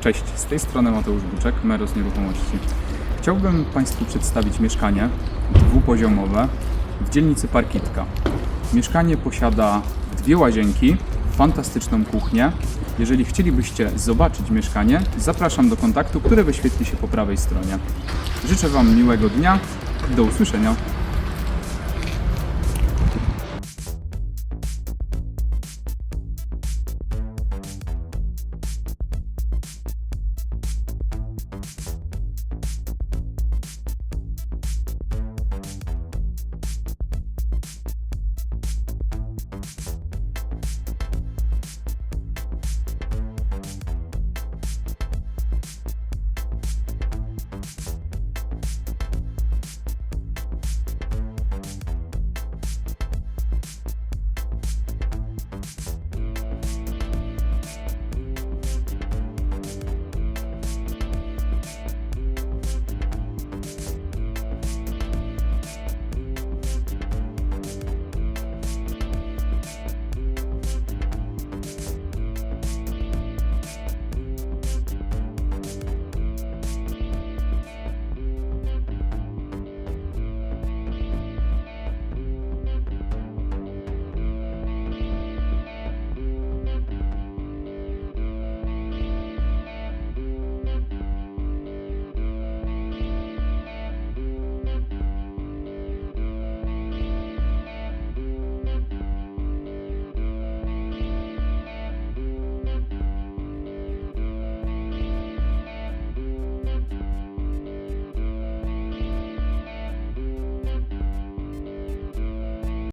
Cześć, z tej strony Mateusz Buczek, Meros Nieruchomości. Chciałbym Państwu przedstawić mieszkanie dwupoziomowe w dzielnicy Parkitka. Mieszkanie posiada dwie łazienki, fantastyczną kuchnię. Jeżeli chcielibyście zobaczyć mieszkanie, zapraszam do kontaktu, który wyświetli się po prawej stronie. Życzę Wam miłego dnia. Do usłyszenia.